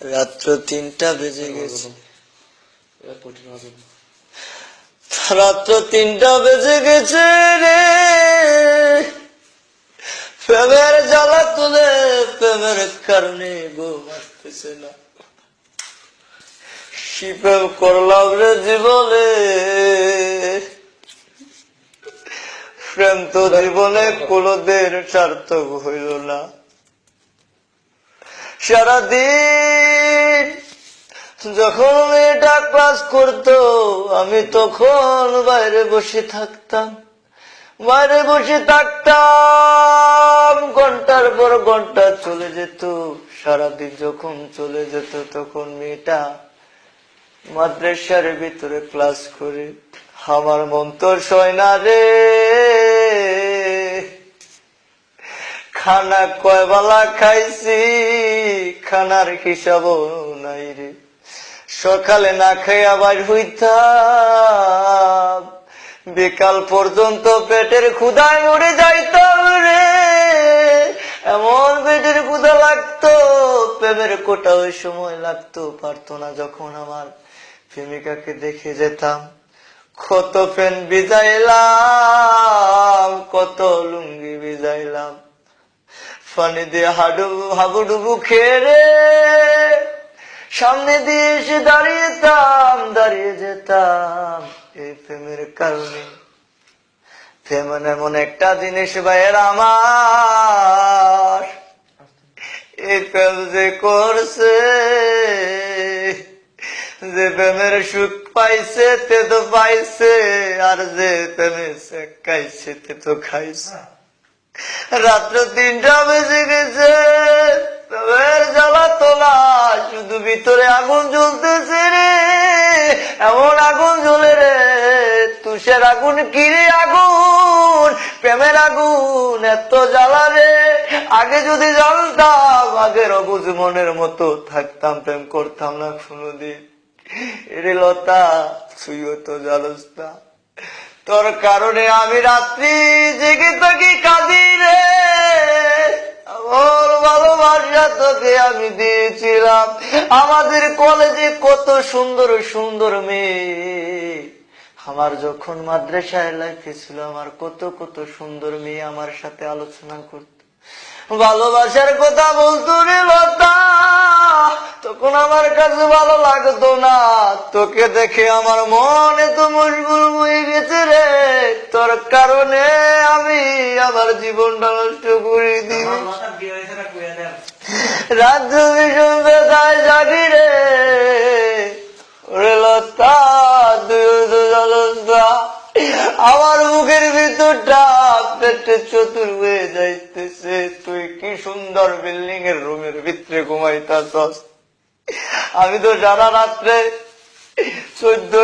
রাত্র তিনটা বেজে গেছে। রাত্র তিনটা বেজে গেছে রে। প্রেমের জ্বালা তুলে প্রেমের কারণে ঘুম আসতেছে না। কি প্রেম করলাম রে জীবনে? প্রেম তো জীবনে কোনোদিন সার্থক হইল না। সারাদিন যখন মেয়েটা ক্লাস করতো, আমি তখন বাইরে বসে থাকতাম। বাইরে বসে থাকতাম, ঘণ্টার পর ঘণ্টা চলে যেত। সারাদিন যখন চলে যেত, তখন মেয়েটা মাদ্রাসার ভিতরে ক্লাস করে, আমার মন তো সয় না রে। খানা কয় বেলা খাইছি। খানার হিসাবও নাই রে। সকালে না খাই আবার হইতাম। বিকাল পর্যন্ত পেটের ক্ষুদায় মরে যাইতাম রে। এমন পেটের ক্ষুদা লাগতো, প্রেমের কোটা ওই সময় লাগতো, পারতো না যখন আমার প্রেমিকাকে দেখে যেতাম। কত পেন বিজাইলাম কত লুঙ্গি বিজাইলাম পানি দিয়ে হাডু হাবুডুবু খেয়ে রে। সামনে দিয়ে এসে দাঁড়িয়েতাম, দাঁড়িয়ে যেতাম এই প্রেমের কারণে। প্রেম এমন একটা জিনিস ভাইয়ের আমার। এই প্রেম যে করছে, যে প্রেমের সুখ পাইছে তে তো পাইছে, আর যে প্রেমে খাইছে তে তো খাইছে। রাত্র তিনটা বেজে গেছে। জ্বালা তোলা, শুধু ভিতরে আগুন জ্বলতেছে রে। এমন আগুন জ্বলে রে, তুষের আগুন কিরে আগুন? প্রেমের আগুন, এত জ্বালা রে। আগে যদি জানতাম আগের অবুজ মনের মতো থাকতাম, প্রেম করতাম না কোনোদিন। এরে লতা তুইও তো না। তোর কারণে আমি রাত্রি জেগে থাকি কাঁদি রে। আমার ভালোবাসা তোকে আমি দিয়েছিলাম। আমাদের কলেজে কত সুন্দর সুন্দর মেয়ে। আমার যখন মাদ্রাসায় লাইফে ছিল, আমার কত কত সুন্দর মেয়ে আমার সাথে আলোচনা করত। ভালোবাসার কথা বলতো রে লতা। তখন আমার কাছে ভালো লাগতো না। তোকে দেখে আমার মন এত মশগুল হয়ে গেছে রে। তোর কারণে আমি আমার জীবনটা নষ্ট করে দিই। রাজ্য বেদায় জাগি রে। ওরে লতা আমার মুখের ভিতরটা পেটে চতুর হয়ে যাইতেছে। তুই কি সুন্দর বিল্ডিং এর রুমের ভিতরে ঘুমাইতাছস। আমি তো সারা রাত্রে চোদ্দ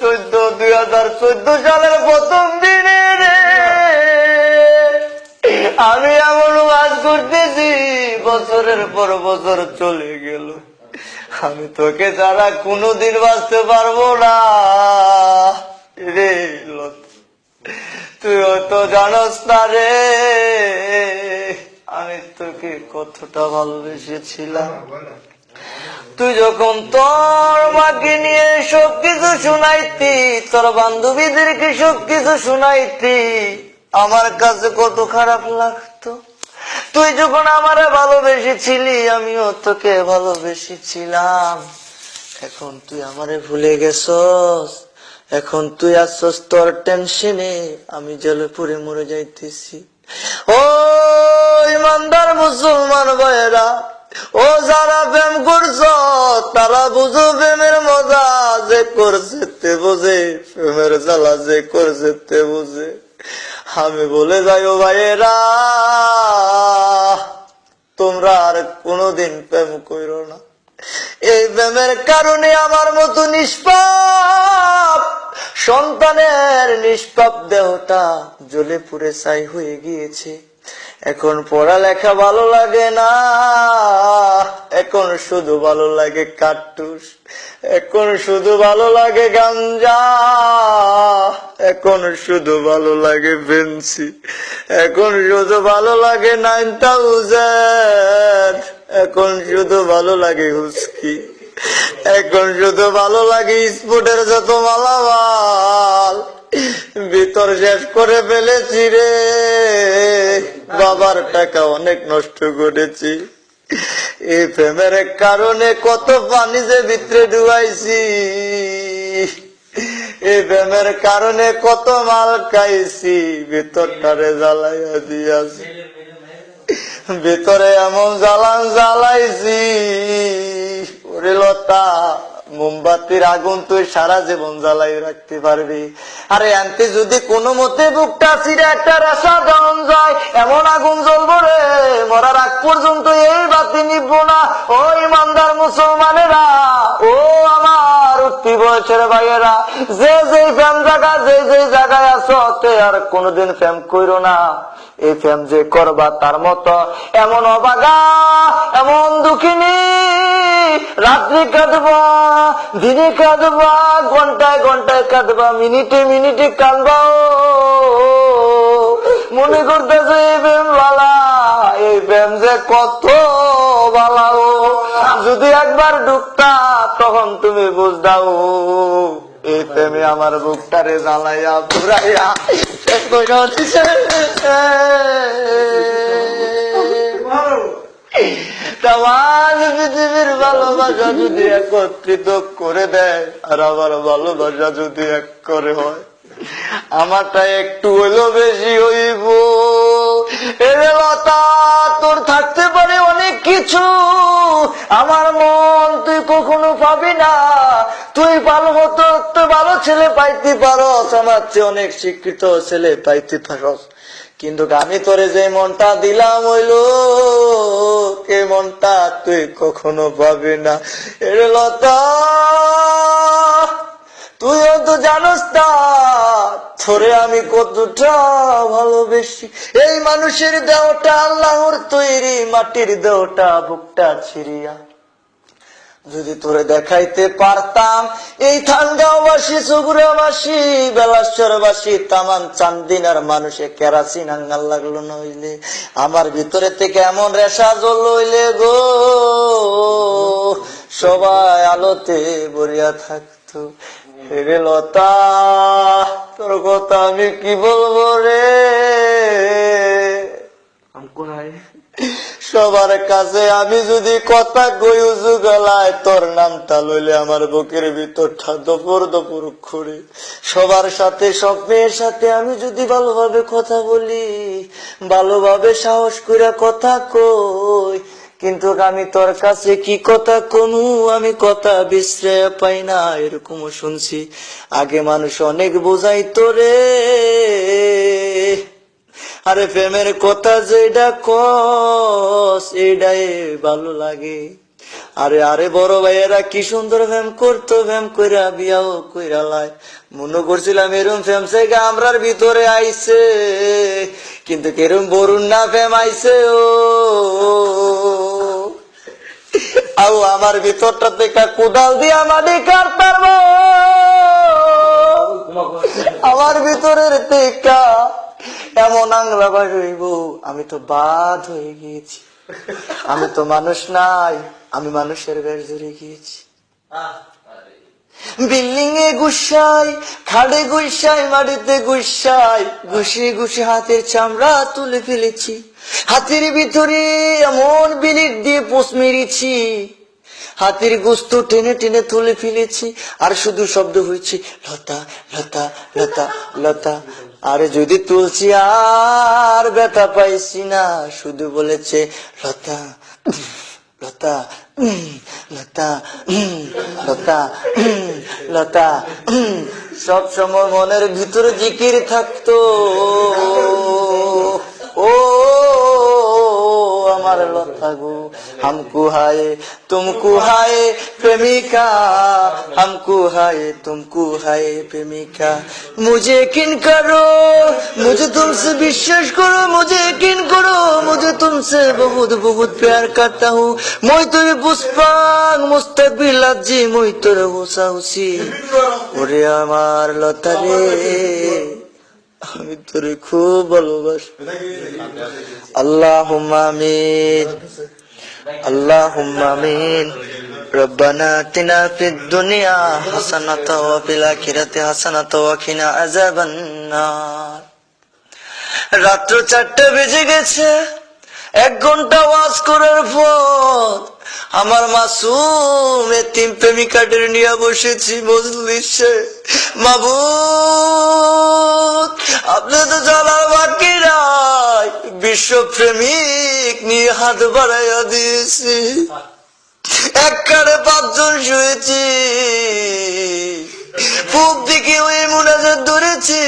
চোদ্দ দুই হাজার চোদ্দ সালের প্রথম দিনে রে, আমি এমন কাজ করতেছি, বছরের পর বছর চলে গেল। আমি তোকে ছাড়া কোনোদিন বাঁচতে পারব না। রে তুই তো জানস না রে। আমি তোকে কতটা ভালোবেসেছিলাম। তুই যখন তোর মাকে নিয়ে সব কিছু শুনাইতি, তোর বান্ধবীদেরকে সব কিছু শুনাইতি? আমার কাছে কত খারাপ লাগতো। তুই যখন আমারে ভালোবেসেছিলি, আমিও তোকে ভালোবেসেছিলাম। এখন তুই আমারে ভুলে গেছস। এখন তুই আসছস তোর টেনশনে, আমি জলে পুরে মরে যাইতেছি। ও ইমানদার মুসলমান ভাইয়েরা ও যারা প্রেম করছ, তারা বুঝো প্রেমের মজা যে করছে তে বোঝে, প্রেমের জ্বালা যে করছে তে বোঝে। আমি বলে যাই, ও ভাইয়েরা, তোমরা আর কোনোদিন প্রেম করো না। এই প্রেমের কারণে আমার মতো নিষ্পাপ, সন্তানের নিষ্পাপ দেহটা জ্বলে পুড়ে ছাই হয়ে গিয়েছে। এখন পড়ালেখা ভালো লাগে না। এখন শুধু ভালো লাগে কাট্টুস এখন শুধু ভালো লাগে গাঞ্জা। এখন শুধু ভালো লাগে ফেন্সি এখন শুধু ভালো লাগে নাইন থাউজেন্ড। এখন শুধু ভালো লাগে হুস্কি এখন শুধু ভালো লাগে স্পোর্টের যত মালামাল। ভিতর শেষ করে ফেলেছি রে। বাবার টাকা অনেক নষ্ট করেছি। এই প্রেমের কারণে কত পানি যে ভিতরে ডুবাইছি। এই প্রেমের কারণে কত মাল খাইছি। ভিতরটারে জ্বালাইয়া দিয়াছি। ভিতরে এমন জ্বালান জ্বালাইছি। ওরে লতা মোমবাতির আগুন তুই সারা জীবন জ্বালাই রাখতে পারবি। আরে আনতে যদি কোনো মতে বুকটা ছিঁড়ে একটা রেশা দেওয়ান যায়, এমন আগুন জ্বলবো রে। মরার আগ পর্যন্ত এই বাতি নিব না। ও ইমানদার মুসলমানেরা, ও আমার উঠতি বয়সের ভাইয়েরা, যে যে ফ্যাম জায়গা, যে যে জায়গায় আছো তে আর কোনোদিন ফ্যাম কইরো না। এই ফ্যাম যে করবা তার মতো, এমন অবাগা, এমন দুঃখিনী। রাত্রি কাঁদবা, দিনে কাঁদবা, ঘন্টায় ঘন্টায় কাঁদবা, মিনিটে মিনিটে কাঁদবা। মনে করতেছে এই প্রেম বালা এই প্রেম যে কত বালা, ও যদি একবার ডুবতা, তখন তুমি বুঝদাও এই প্রেমে আমার বুকটারে জ্বালাইয়া পুরাইয়া আমার আমারটা একটু হইল বেশি হইব। লতা, তোর থাকতে পারে অনেক কিছু। আমার মন তুই কখনো পাবি না। তুই ভালো হতো ভালো ছেলে পাইতে পারস। আমার চেয়ে অনেক শিক্ষিত ছেলে পাইতে পারস। কিন্তু আমি তোরে যে মনটা দিলাম হইল কে মনটা তুই কখনো পাবি না। এরে লতা, তুইও তো জানোস না, তোরে আমি কতটা ভালোবেসি। এই মানুষের দেহটা আল্লাহর তৈরি, মাটির দেহটা বুকটা ছিড়িয়া। যদি তোরে দেখাইতে পারতাম, এই থানগাওবাসী চুগুরাবাসী বেলাশ্বরবাসী তামান চান্দিন আর মানুষে কেরাসিন আঙ্গাল লাগল নইলে, আমার ভিতরে থেকে এমন রেশা জল হইলে গো। সবাই আলোতে বরিয়া থাকতো। রে লতা, তোর কথা আমি কি বলব রে? সবার কাছে আমি যদি কথা উজু গলায় তোর নামটা লইলে আমার বুকের ভিতরটা দপুর দপুর খুঁড়ে সবার সাথে সব মেয়ের সাথে আমি যদি ভালোভাবে কথা বলি, ভালোভাবে সাহস করে কথা কই, কিন্তু আমি তোর কাছে কি কথা কমু? আমি কথা বিশ্রয় পাই না, এরকমও শুনছি। আগে মানুষ অনেক বোঝাইতো রে। আরে প্রেমের কথা যেটা কস এটাই ভালো লাগে। আরে আরে বড় ভাইয়েরা, কি সুন্দর প্রেম করতো প্রেম কইরা বিয়াও কইরা লাই। মনে করছিলাম এরম প্রেম থেকে আমরার ভিতরে আইছে, কিন্তু কেরম বরুণ না প্রেম আইছে, ও। আও আমার ভিতরটা থেকে কোদাল দিয়া মাটি কাটতাম আমার ভিতরের টেকা এমন আংলা বার হইব, আমি তো বাদ হয়ে গিয়েছি। আমি তো মানুষ নাই, আমি মানুষের বের ধরে গিয়েছি। বিল্ডিং এ গুসাই, খাড়ে গুসাই, মাটিতে গুসাই, ঘুষে ঘুষে হাতের চামড়া তুলে ফেলেছি। হাতের ভিতরে এমন বিলিট দিয়ে পোষ মেরেছি। হাতের গোস্ত টেনে টেনে তুলে ফেলেছি, আর শুধু শব্দ হয়েছে, লতা লতা লতা লতা। আরে যদি তুলছি আর ব্যথা পাইছি না, শুধু বলেছে, লতা লতা লতা লতা লতা। সব সময় মনের ভিতরে জিকির থাকতো। ও। আমার লতা গো हमको हाय तुमको हाय प्रेमिका हमको हाय तुमको हाय प्रेमिका मुझे किन करो मुझे तुमसे विश्वास करो मुझे किन करो मुझे तुमसे बहुत बहुत प्यार करता हूँ মই তোর পুষ্পাং মুস্তাকবির লাগছি মই তোর হোসা হুসি ওরে আমার লতা রে আমি তোরে খুব ভালোবাসি আল্লাহ আমিন اللهم آمين ربنا آتنا في الدنيا حسنة وفي الآخرة حسنة وقنا عذاب النار রাত্র চারটে বেজে গেছে এক ঘণ্টা ওয়াজ করার পর আমার মাসুম তিন প্রেমিকাদের নিয়ে বসেছি মজলিসে। মাবুদ, আপনি তো চলার বাকি নাই। বিশ্ব প্রেমিক নিয়ে হাত বাড়াইয়া দিয়েছি। এক কারে পাঁচজন শুয়েছি। পূব দিকে ওই মুনাজাত ধরেছি,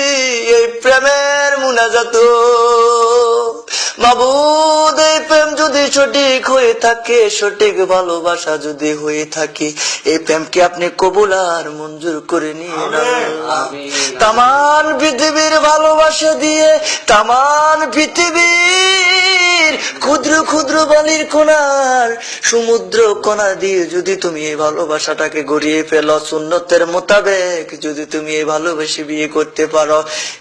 এই প্রেমের মুনাজাত। মাবুদ এই প্রেম যদি সঠিক হয়ে থাকে সঠিক ভালোবাসা যদি হয়ে থাকে এই প্রেমকে আপনি কবুল আর মঞ্জুর করে নিয়ে তামান পৃথিবীর ভালোবাসা দিয়ে তামান পৃথিবীর ক্ষুদ্র ক্ষুদ্র বালির কোনার সমুদ্র কণা দিয়ে যদি তুমি এই ভালোবাসাটাকে গড়িয়ে ফেলো, সুন্নতের মোতাবেক যদি তুমি এই ভালোবেসে বিয়ে করতে পারো,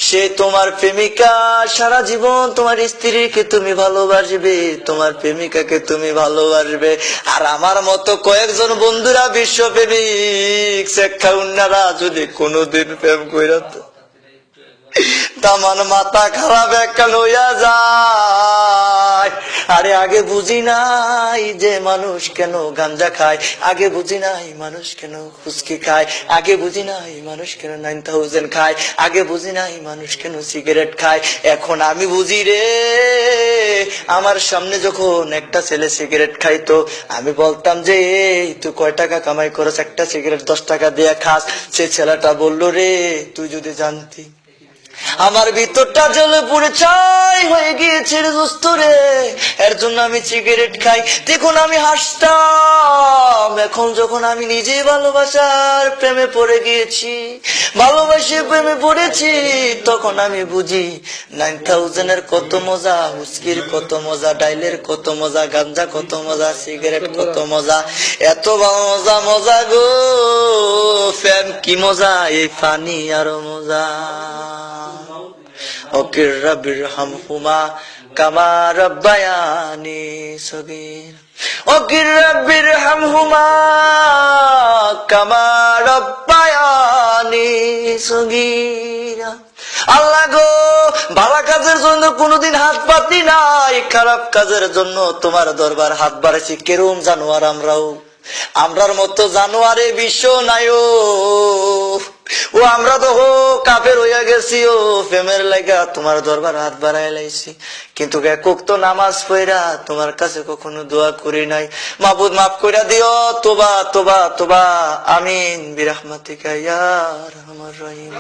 সে তোমার প্রেমিকা সারা জীবন তোমার স্ত্রীকে তুমি ভালোবাসবে, তোমার প্রেমিকাকে তুমি ভালোবাসবে। আর আমার মতো কয়েকজন বন্ধুরা বিশ্ব প্রেমিক শেখা উন্নারা যদি কোনোদিন প্রেম কইরা তো তামান মাথা খারাপ একখান হইয়া যায় আরে আগে বুঝি নাই যে মানুষ কেন গাঞ্জা খায়। আগে বুঝি নাই মানুষ কেন ফুচকি খায়। আগে বুঝি নাই মানুষ কেন নাইন থাউজেন্ড খায়। আগে বুঝি নাই মানুষ কেন সিগারেট খায়। এখন আমি বুঝি রে, আমার সামনে যখন একটা ছেলে সিগারেট খাইতো, আমি বলতাম যে, এই, তুই কয় টাকা কামাই করছ একটা সিগারেট দশ টাকা দিয়ে খাস। সে ছেলেটা বলল, রে, তুই যদি জানতি আমার ভিতরটা জ্বলে পুড়ে চাই হয়ে গিয়েছে রে দোস্ত রে। এর জন্য আমি সিগারেট খাই। দেখুন, আমি হাসতাম। এখন যখন আমি নিজে ভালোবাসার প্রেমে পড়ে গিয়েছি, ভালোবাসে প্রেমে পড়েছি, তখন আমি বুঝি নাইন থাউজেন্ডের কত মজা, হুস্কির কত মজা, ডাইলের কত মজা, গাঞ্জা কত মজা সিগারেট কত মজা। এত মজা মজা গো। ফ্যান কি মজা, এই পানি আরও মজা। সগীর। আল্লাহ গো ভালো কাজের জন্য কোনোদিন হাত পাতি নাই, খারাপ কাজের জন্য তোমার দরবার হাত বাড়াইছি। কেরম জানোয়ার আমরাও? আমরার মতো জানোয়ারে বিশ্ব নাই ও, আমরা তো হো, কাফের হইয়া গেছি, ও, প্রেমের লাগা তোমার দরবার হাত বাড়াই লাইছি। কিন্তু একক তো নামাজ পড়া তোমার কাছে কখনো দোয়া করি নাই। মাবুদ, মাফ কইরা দিও, তোবা তোবা তোবা। আমিন। বিরাহমাতিকা ইয়ার আমার রহিম।